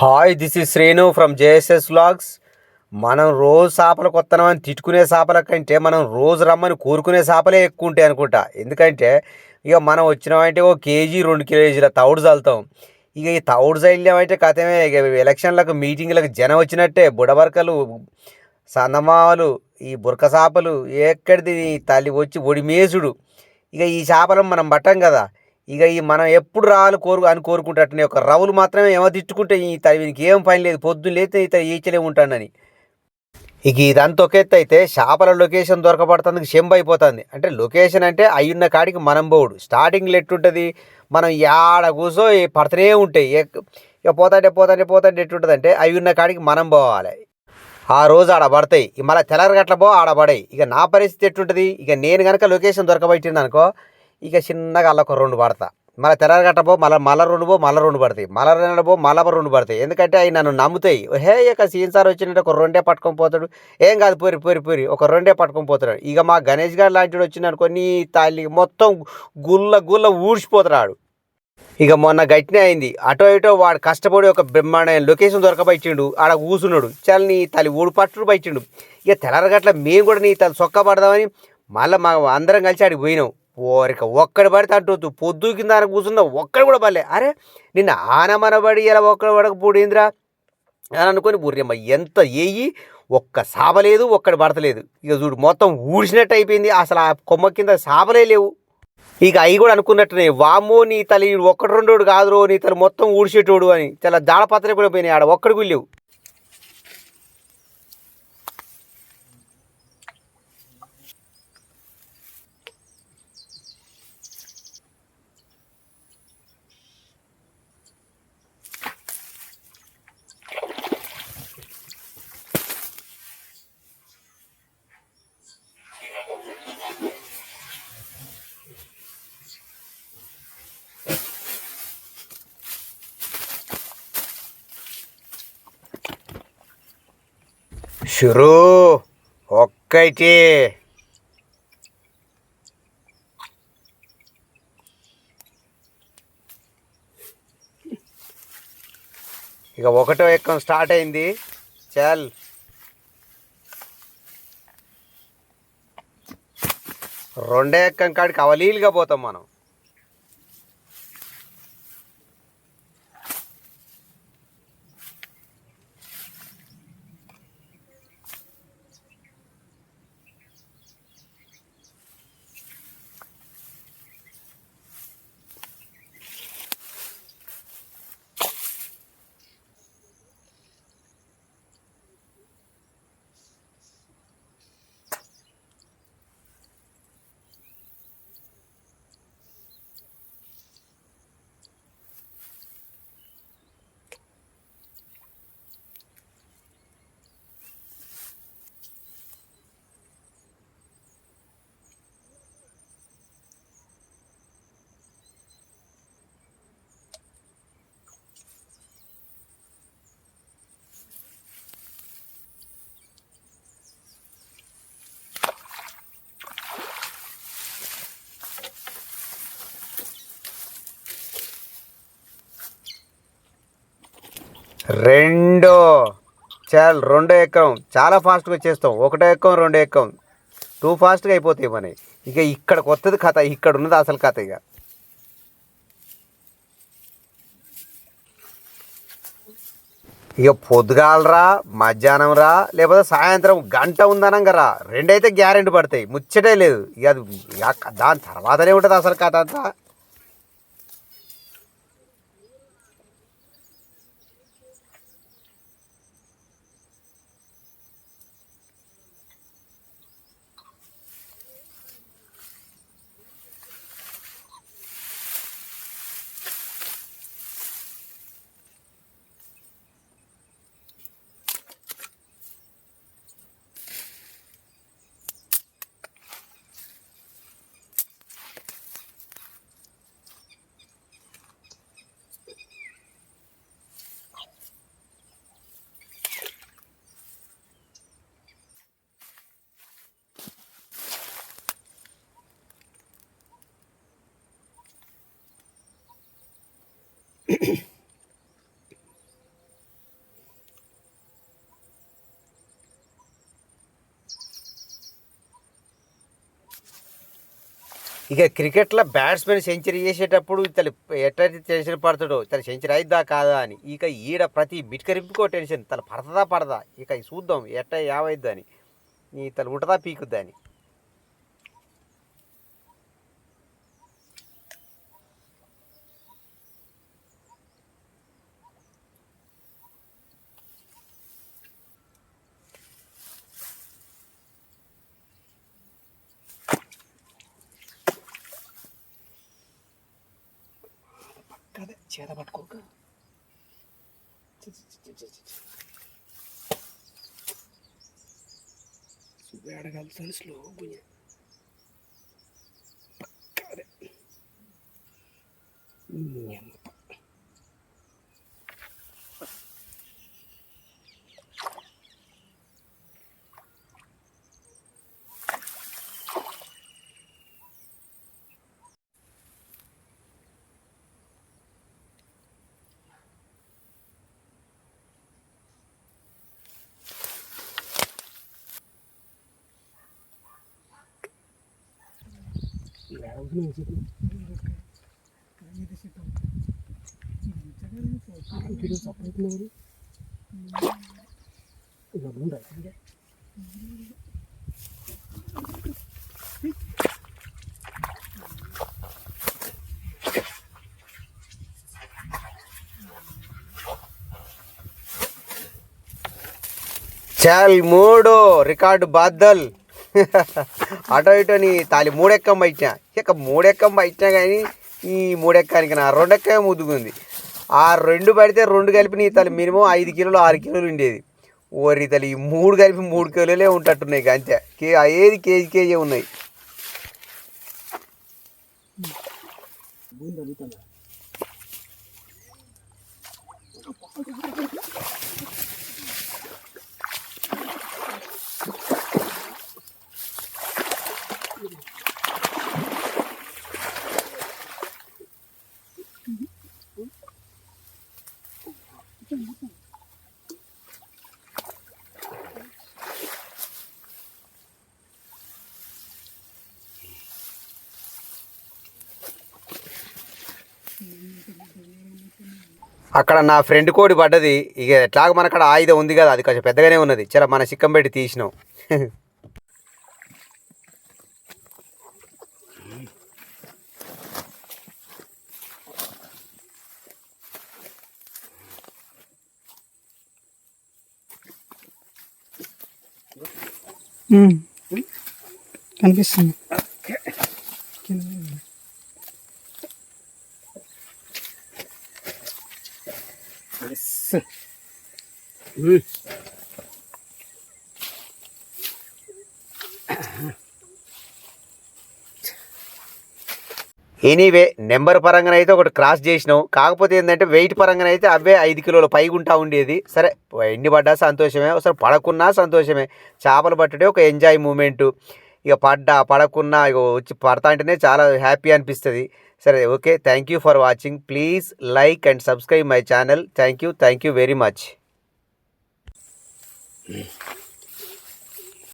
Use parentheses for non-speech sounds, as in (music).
Hi this is Shrenu from JSS vlogs. మనం రోజు చేపలు కొత్తనమని తిట్టుకునే చేపల కంటే మనం రోజు రమ్మని కోరుకునే చేపలే ఎక్కువ ఉంటాయి అనుకుంటా. ఎందుకంటే ఇక మనం వచ్చినామంటే ఓ కేజీ రెండు కేజీల తౌడు చల్లుతాం. ఇక ఈ తౌడు చల్లామంటే కథమే ఇక ఎలక్షన్లకు మీటింగ్లకు జనం వచ్చినట్టే బుడబరకలు సందమావలు ఈ బురక చేపలు ఎక్కడిది తల్లి వచ్చి ఒడిమేసుడు. ఇక ఈ చేపలను మనం పట్టాం కదా. ఇక ఈ మనం ఎప్పుడు రావాలి కోరు అని కోరుకుంటే ఒక రవులు మాత్రమే ఏమో తిట్టుకుంటే ఈ తల్లికి ఏం పని లేదు. పొద్దున్న లేతే ఇతను ఈచలే ఉంటానని. ఇక ఇదంతా ఒక అయితే చేపల లొకేషన్ దొరకబడుతుంది చెంబు అయిపోతుంది. అంటే లొకేషన్ అంటే అయ్యున్న కాడికి మనం పోవుడు. స్టార్టింగ్లో ఎట్టుంటుంది మనం యాడ కూసో పడుతూనే ఉంటాయి ఇక ఇక పోతాంటే పోతాంటే పోతాంటే ఎట్టుంటుంది అంటే అయ్యున్న కాడికి మనం పోవాలి. ఆ రోజు ఆడ పడతాయి. మళ్ళీ తెల్లరగట్ల పో ఆడ పడాయి. ఇక నా పరిస్థితి ఎట్టుంటుంది ఇక నేను కనుక లొకేషన్ దొరకబట్టింది అనుకో ఇక చిన్నగా అలా ఒక రెండు పడతా. మళ్ళీ తెల్లరగట్ల పో మళ్ళీ మళ్ళీ రెండు పో మళ్ళీ రెండు పడతాయి. మళ్ళీ రెండు పో మళ్ళీ రెండు పడతాయి. ఎందుకంటే అవి నన్ను నమ్ముతాయి. హే ఇక సీన్ సార్ వచ్చినట్టు ఒక రెండే పట్టుకొని పోతాడు. ఏం కాదు పోరి పోరి పోరి. ఒక రెండే పట్టుకొని పోతాడు ఇక మా గణేష్ గారు లాంటి వచ్చింది కొన్ని నీ తల్లి మొత్తం గుల్ల గుల్ల ఊడ్చిపోతున్నాడు. ఇక మొన్న గట్టినే అయింది. అటో ఇటో వాడు కష్టపడి ఒక బ్రహ్మాండమైన లొకేషన్ దొరకబెట్టిండు. ఆడ కూసున్నాడు. చాలా నీ తల్లి ఊడు పట్టుడు పట్టిండు ఇక తెల్లరగట్ల మేము కూడా నీ తల సొక్క పడదామని మళ్ళీ మా అందరం కలిసి ఆడికి పోయినాం. ఓరిక ఒక్కడి పడితే అంటూ పొద్దు కింద ఆడ ఒక్కడు కూడా పడలే. అరే నిన్న ఆనమనబడి ఇలా ఒక్కడు పడకపోయిందిరా అని అనుకొని బుర్రమ్మ ఎంత ఏయి ఒక్క సాబలేదు ఒక్కడి పడతలేదు. ఇక చూడు మొత్తం ఊడిసినట్టు అయిపోయింది. అసలు ఆ కొమ్మ కింద సాబలే లేవు. ఇక అవి కూడా అనుకున్నట్టునే వామ్మో నీ తల ఈడు ఒక్కడు రెండోడు కాదురో నీ తల మొత్తం ఊడిసేటోడు అని. చాలా జాడపత్ర కూడా పోయినాయి ఆడ ఒక్కడి కూడా లేవు. షురూ ఒక్కటి. ఇక ఒకటో ఎక్కం స్టార్ట్ అయింది. చాల్. రెండో ఎక్కం కాడికి అవలీలుగా పోతాం మనం. రెండో. చాలు రెండో ఎక్కం చాలా ఫాస్ట్గా చేస్తాం. ఒకటో ఎక్కం రెండో ఎక్కం టూ ఫాస్ట్గా అయిపోతాయి మనవి ఇక ఇక్కడ కొత్తది కథ ఇక్కడ ఉన్నది అసలు కథ ఇక. ఇక పొద్దుగాలరా మధ్యాహ్నం రా లేకపోతే సాయంత్రం గంట ఉందనంగరా రెండైతే గ్యారెంటీ పడతాయి. ముచ్చటే లేదు. ఇక అది ఇక దాని తర్వాతనే ఉంటుంది అసలు కథ అంతా. ఇక క్రికెట్లో బ్యాట్స్మెన్ సెంచరీ చేసేటప్పుడు ఇతను ఎట్లయితే టెన్షన్ పడతాడో తన సెంచరీ అయిద్దా కాదా అని. ఇక ఈడ ప్రతి బిట్కరింపుకో టెన్షన్ తను పడతదా పడదా? ఇక చూద్దాం ఎట్ట యావైద్దా అని ఇతను ఉంటుందా పీకుద్దా అని కదా చేత పట్టుకోక. అడగలుగుతాను స్లో పక్కదే. చాల్ మూడు రికార్డు బాద్దల్. (laughs) అటో ఇటో నీ తాలి మూడెక్కం బయట ఇక మూడెక్కం బయట కానీ ఈ మూడెక్కానికి నా రెండెక్క ముద్దుకుంది ఆ రెండు పడితే రెండు కలిపి నీ తల మినిమం ఐదు కిలోలు ఆరు కిలోలు ఉండేది. ఓరి తల ఈ మూడు కలిపి మూడు కిలోలే ఉంటట్టున్నాయి అంతే. కే ఏది కేజీ కేజీ ఉన్నాయి? అక్కడ నా ఫ్రెండ్ కోడి పడ్డది. ఇక ఎట్లాగ మన ఆయుధం ఉంది కదా అది కొంచెం పెద్దగానే ఉన్నది. చాలా మన చిక్కం పెట్టి తీసినాం. కనిపిస్తుంది. ఎనీవే నెంబర్ పరంగా అయితే ఒకటి క్రాస్ చేసినాం. కాకపోతే ఏంటంటే వెయిట్ పరంగా అయితే అవే ఐదు కిలోల పైగుంటా ఉండేది. సరే ఎండి పడ్డా సంతోషమే. ఒకసారి పడకున్నా సంతోషమే. చేపలు పట్టడే ఒక ఎంజాయ్ మూమెంట్ ఇక పడ్డా పడకున్నా ఇక వచ్చి పడతా అంటేనే చాలా హ్యాపీ అనిపిస్తుంది. సరే okay. Thank you for watching please like and subscribe my channel thank you thank you very much Mm.